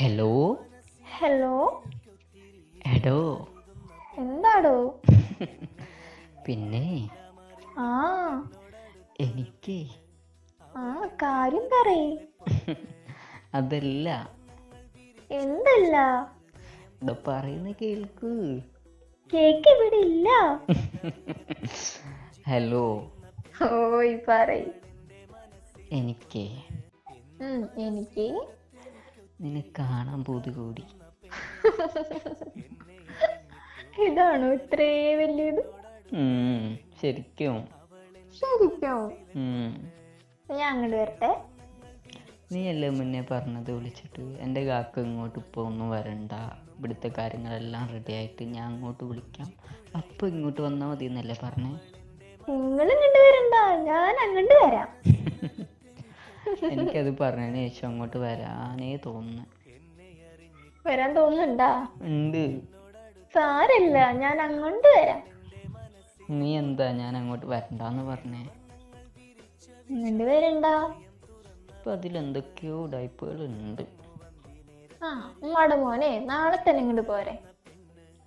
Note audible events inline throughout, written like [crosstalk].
Hello hello എടോ. എന്താടോ? [laughs] പിന്നെ? ആ. എനിക്ക്. ആ കാര്യം പറയ. [laughs] അതല്ല. എന്തല്ല? പറയുന്ന കേൾക്ക്. കേക്ക് ഇവിടെ ഇല്ല ഹലോ [laughs] ഓയ് പറയ്. എനിക്ക്. എനിക്ക്. നിന്നെ കാണാൻ പോതി കൂടി. ഇതാണോ ഇത്രേ വലിയത്? ശരിക്കും. ശരിക്കും? ഞാൻ അങ്ങോട്ട് വരട്ടെ. നീ അല്ലേ മുന്നേ പറഞ്ഞത് വിളിച്ചിട്ട്? എന്റെ കാക്ക ഇങ്ങോട്ട് ഇപ്പോൾ ഒന്നും വരണ്ട. ഇവിടുത്തെ കാര്യങ്ങളെല്ലാം റെഡി ആയിട്ട് ഞാൻ അങ്ങോട്ട് വിളിക്കാം. അപ്പോൾ ഇങ്ങോട്ട് വന്നാൽ മതി എന്നല്ലേ പറഞ്ഞേ? നിങ്ങൾ ഇങ്ങോട്ട് വരണ്ട. ഞാൻ അങ്ങോട്ട് വരാം. എനിക്കത് പറഞ്ഞതിന് ശേഷം അങ്ങോട്ട് വരാനേ തോന്നുന്നു. വരാൻ തോന്നുന്നുണ്ടാ? ഉണ്ട്. സാരല്ല ഞാൻ അങ്ങോട്ട് വരാം. നീ എന്താ ഞാൻ അങ്ങോട്ട് വരണ്ടാന്ന് പറഞ്ഞേ? ഇങ്ങോട്ട് ഇപ്പൊ ഇപ്പം അതിലെന്തൊക്കെയോ ഡൈപ്പുകൾ ഉണ്ട് ആ ഉമ്മാടെ മോനെ നാളെ തന്നെ ഇങ്ങോട്ട് പോരെ.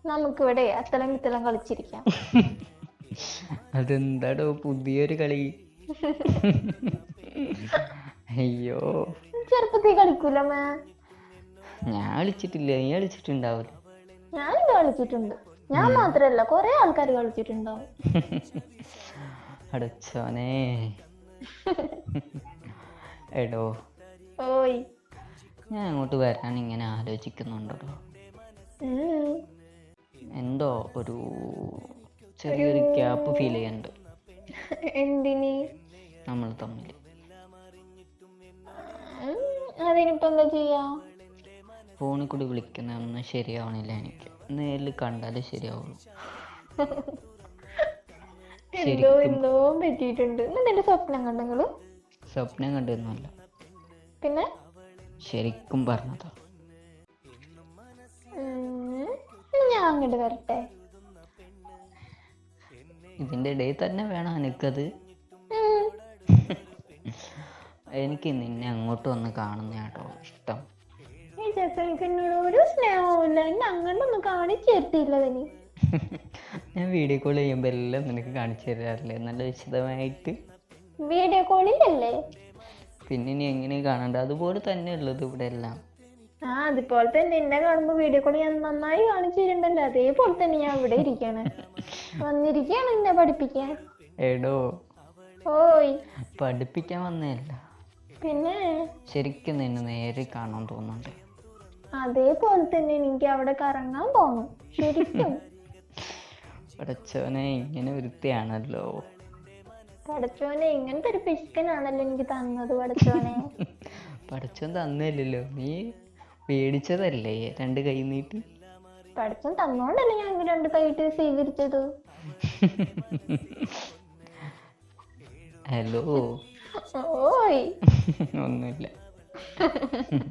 നമുക്കിവിടെ അത്തലം കിത്തലം കളിച്ചിരിക്കാം. [laughs] അതെന്താടോ പുതിയൊരു കളി. [laughs] അയ്യോ. ചെറുപ്പത്തിൽ കളിക്കൂല മേ. ഞാൻ കളിച്ചിട്ടില്ല നീ കളിച്ചിട്ടുണ്ടാവില്ല ഞാൻ കളിച്ചിട്ടുണ്ട്. ഞാൻ മാത്രല്ല കൊറേ ആൾക്കാർ കളിച്ചിട്ടുണ്ടാവും. [laughs] അടച്ചോനെ [laughs] എടോ. ഓയ്. ഞാൻ അങ്ങോട്ട് വരാൻ ഇങ്ങനെ ആലോചിക്കുന്നുണ്ടല്ലോ. എന്തോ ഒരു ചെറിയൊരു ഗ്യാപ്പ് ഫീൽ ചെയ്യുന്നുണ്ട് എന്തിന്? നമ്മൾ തമ്മിൽ അതിനിപ്പോ എന്താ ചെയ്യാ? ഫോണിൽ കൂടി വിളിക്കുന്നതൊന്നും ശരിയാവണില്ല എനിക്ക്. നേരിൽ കണ്ടാലേ ശരിയാവുള്ളൂ. എന്തോ എന്തോ പറ്റിയിട്ടുണ്ട്. എന്നിട്ട് സ്വപ്നം കണ്ടെങ്കിൽ സ്വപ്നം കണ്ടിരുന്നല്ല പിന്നെ? ശരിക്കും പറഞ്ഞതാ. ഞാൻ അങ്ങോട്ട് വരട്ടെ. ഇതിന്റെ ഇടയിൽ തന്നെ വേണം എനിക്കത്. എനിക്ക് നിന്നെ അങ്ങോട്ട് വന്ന് കാണുന്ന കേട്ടോ ഇഷ്ടം. ഈ ചെക്കനിക്ക് എന്നോട് ഒരു സ്നേഹവുമില്ല. എന്നെ അങ്ങോട്ടൊന്നും കാണിച്ചു തരത്തില്ല അതിന് ഞാൻ വീഡിയോ കോൾ ചെയ്യുമ്പോൾ എല്ലാം നിനക്ക് കാണിച്ചു തരാറില്ലേ? നല്ല വിശദമായിട്ട്. വീഡിയോ കോളിലല്ലേ പിന്നെ ഇനി എങ്ങനെ കാണണ്ട? അതുപോലെ തന്നെ ഉള്ളത് ഇവിടെ എല്ലാം. ആ അതുപോലെ തന്നെ എന്നെ കാണുമ്പോ വീഡിയോ കോൾ ഞാൻ നന്നായി കാണിച്ചു തരുന്നുണ്ടല്ലോ. അതേപോലെ തന്നെ ഞാൻ ഇവിടെ ഇരിക്കാണ്. വന്നിരിക്കാണ് എന്നെ പഠിപ്പിക്കാൻ. എടോ. ഓയ്. പഠിപ്പിക്കാൻ വന്നതല്ല. പിന്നെ ശരിക്കും നിന്നെ നേരെ കാണാൻ തോന്നുന്നുണ്ട്. അതേപോലെ തന്നെ എനിക്ക് അവിടെ കറങ്ങാൻ പോണം ശരിക്കും. [laughs] പടച്ചവനെ ഇങ്ങനെ വൃത്തിയാണല്ലോ. പടച്ചോനെ ഇങ്ങനത്തെ ഒരു പിശുക്കനാണല്ലോ എനിക്ക് തന്നത് പടച്ചോനെ [laughs] പടച്ചവൻ തന്നില്ലല്ലോ. നീ പേടിച്ചതല്ലേ? രണ്ട് കൈ നീട്ടി. പടച്ചോൻ തന്നോണ്ടല്ലേ ഞാൻ രണ്ട് കൈയിട്ട് സ്വീകരിച്ചത്? [laughs] ഹലോ ഓയ് ഒന്നുമില്ല [laughs] [laughs]